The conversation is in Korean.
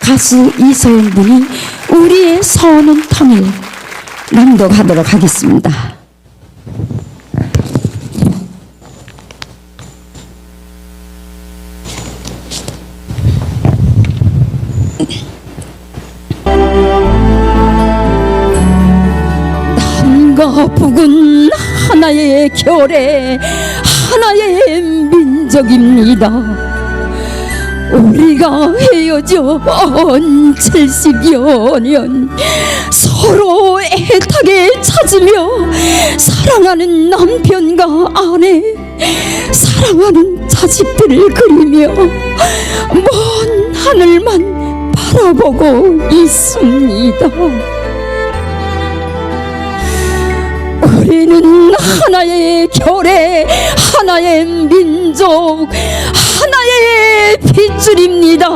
가수 이소연 분이 우리의 선은 통일 낭독하도록 하겠습니다. 남과 북은 하나의 결의 하나의 민족입니다. 우리가 헤어져 온 70여 년 서로 애타게 찾으며 사랑하는 남편과 아내 사랑하는 자식들을 그리며 먼 하늘만 바라보고 있습니다. 우리는 하나의 결의 하나의 민족 줄 입니다